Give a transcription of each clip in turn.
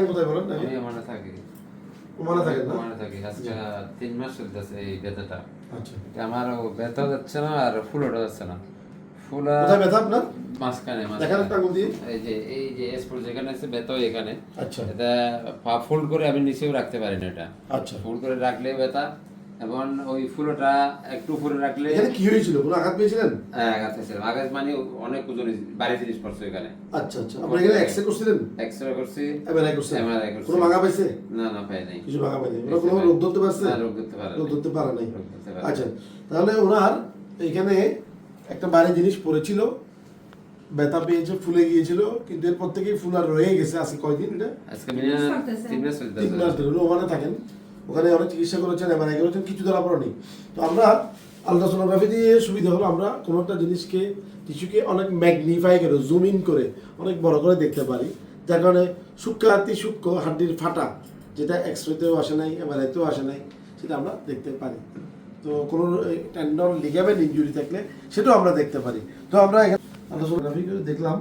থাকেন কোথায় বলেন নাকি? আমি ওমানে থাকি। ওমানে থাকেন না? ওমানে থাকি আজকে তিন মাস চলতেছে এই ব্যথাটা। আচ্ছা। আমার ব্যথা যাচ্ছে না আর ফুলোটা যাচ্ছে না। ফুলা কোথায় ব্যথা আপনার? মাঝখানে দেখেন একটা দিয়ে। এই যে এই যে যেখানে আছে ব্যথা এখানে। আচ্ছা। এটা পা ফোল্ড করে আমি নিচেও রাখতে পারি না এটা। আচ্ছা। ফোল্ড করে রাখলে ব্যথা এবং ওই ফুলোটা একটু উপরে রাখলে এখানে কি হয়েছিল? কোনো আঘাত পেয়েছিলেন? হ্যাঁ, আঘাত হয়েছিল আঘাত মানে অনেক ওজন বাড়ি জিনিস পড়ছে এখানে আচ্ছা আচ্ছা। আপনি এখানে এক্সরে করছিলেন? এক্সরে করছি। এমআরআই করছেন? MRI করছি। কোনো ভাঙা পাইছে? না না পাই নাই। কিছু ভাঙা ওরা কোনো রোগ ধরতে পারছে? না, রোগ ধরতে পারে রোগ ধরতে পারে নাই। আচ্ছা তাহলে ওনার এখানে একটা ভারী জিনিস পড়েছিল। ব্যথা পেয়েছে ফুলে গিয়েছিল কিন্তু এরপর থেকেই ফুল আর রয়ে গেছে আজকে কয়দিন এটা? আজকে তিন মাস ধরে। ওখানে থাকেন। ওখানে অনেক চিকিৎসা করেছেন, এমআরআই করেছেন, কিছু ধরা পড়েনি। তো আমরা আলট্রাসোনোগ্রাফি দিয়ে সুবিধা হলো, আমরা কোনো একটা জিনিসকে, টিস্যুকে অনেক ম্যাগনিফাই করে, জুম ইন করে, অনেক বড় করে দেখতে পারি। যার কারণে সূক্ষ্ম হাতি সূক্ষ্ম হাড্ডির ফাটা, যেটা এক্সরেতেও আসে নাই, এমআরআইতেও আসে নাই, সেটা আমরা দেখতে পারি। তো কোনো টেন্ডন লিগামেন্ট ইনজুরি থাকলে সেটাও আমরা দেখতে পারি। তো আমরা এখানে আলট্রাসোনোগ্রাফি করে দেখলাম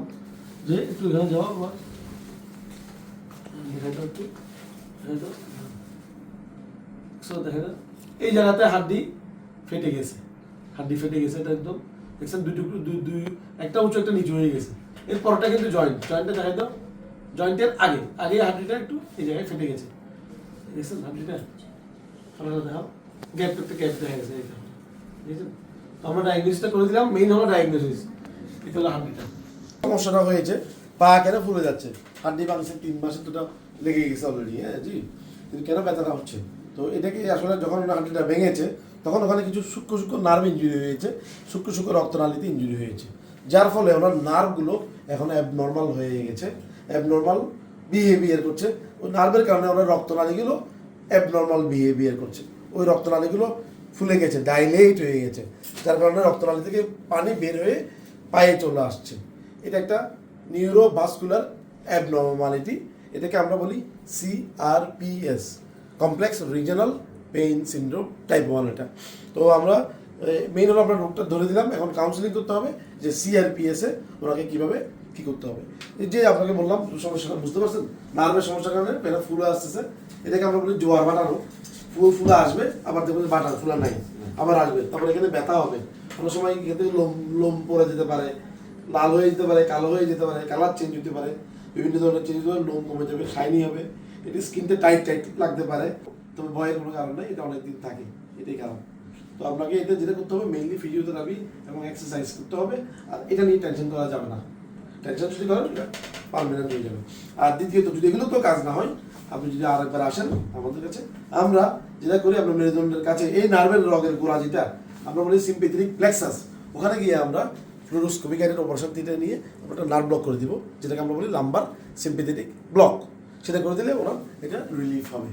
যে একটু এখানে যাওয়া আমার দাও একটু। দেখেন এই জায়গাতে হাড্ডি ফেটে গেছে। হাড্ডি ফেটে গেছে, এটা একদম, দেখছেন, দুই টুকরো, দুই দুই, একটা উঁচু, একটা নিচু হয়ে গেছে। এর পরটা কিন্তু জয়েন্ট জয়েন্টটা দেখাই দাও। জয়েন্টের আগে আগে হাড্ডিটা একটু এই জায়গায় ফেটে গেছে। দেখছেন, হাড্ডিটা ফলাটা দেখাও। গ্যাপ একটা গ্যাপ দেখা গেছে এইটা বুঝেছেন আমরা ডায়াগনোসিসটা করে দিলাম মেইন হলো ডায়াগনোসিস এটা হলো হাড্ডিটা। সমস্যাটা হয়েছে, পা কেন ফুলে যাচ্ছে? হাড্ডি ভাঙছে তিন মাসে দুটো লেগে গেছে অলরেডি হ্যাঁ জি? কিন্তু কেন ব্যথাটা হচ্ছে? তো এটাকে আসলে যখন হাড্ডিটা ভেঙেছে, তখন ওখানে কিছু সূক্ষ্ম সূক্ষ্ম নার্ভ ইঞ্জুরি হয়েছে, সূক্ষ্ম সূক্ষ্ম রক্তনালীতে ইঞ্জুরি হয়েছে। যার ফলে ওনার নার্ভগুলো এখন অ্যাবনর্মাল হয়ে গেছে অ্যাবনর্মাল বিহেভিয়ার করছে। ওই নার্ভের কারণে ওনার রক্তনালীগুলো অ্যাবনর্মাল বিহেভিয়ার করছে। ওই রক্তনালীগুলো ফুলে গেছে ডাইলেট হয়ে গেছে, যার কারণে রক্তনালী থেকে পানি বের হয়ে পায়ে চলে আসছে। এটা একটা নিউরোভাস্কুলার অ্যাবনর্মালিটি এটাকে আমরা বলি CRPS complex regional pain syndrome type one এটা। তো আমরা মেইন হলো আমরা রোগটা ধরে দিলাম, এখন কাউন্সিলিং করতে হবে যে সিআরপিএস ওনাকে কীভাবে কী করতে হবে। যে আপনাকে বললাম, সমস্যাটা বুঝতে পারছেন? নার্ভের সমস্যার কারণে পেনা ফুলে আসতেছে। এটাকে আমরা বলি জোয়ার বাটানো ফুল ফুলে আসবে, আবার দেখবেন বাটার ফুলা নাই, আবার আসবে, তারপর এখানে ব্যথা হবে। কোনো সময় এখানে লোম লোম পড়ে যেতে পারে, লাল হয়ে যেতে পারে, কালো হয়ে যেতে পারে, কালার চেঞ্জ হতে পারে। বিভিন্ন ধরনের চেঞ্জ হতে পারে, লোম কমে যাবে শাইনি হবে। এটি স্কিনতে টাইট টাইট লাগতে পারে, তবে ভয়ের কোনো কারণ নেই, এটা অনেকদিন থাকে, এটাই কারণ। তো আপনাকে এটা যেটা করতে হবে মেইনলি ফিজিওথেরাপি এবং এক্সারসাইজ করতে হবে, আর এটা নিয়ে টেনশন করা যাবে না। টেনশন যদি করেন পারমানেন্ট হয়ে যাবে। আর দ্বিতীয়ত, যদি এগুলো তো কাজ না হয়, আপনি যদি আরেকবার আসেন আমাদের কাছে, আমরা যেটা করি, আপনার মেরুদণ্ডের কাছে, এই নার্ভের রগের গোড়া যেটা, আমরা বলি সিম্পেথেটিক প্লেক্সাস ওখানে গিয়ে আমরা ফ্লোরোস্কোপি গাইডের অপারেশন থিয়েটার নিয়ে, আমরা একটা নার্ভ ব্লক করে দিব, যেটাকে আমরা বলি লাম্বার সিম্পেথেটিক ব্লক সেটা করে দিলে ওরা এটা রিলিফ হবে।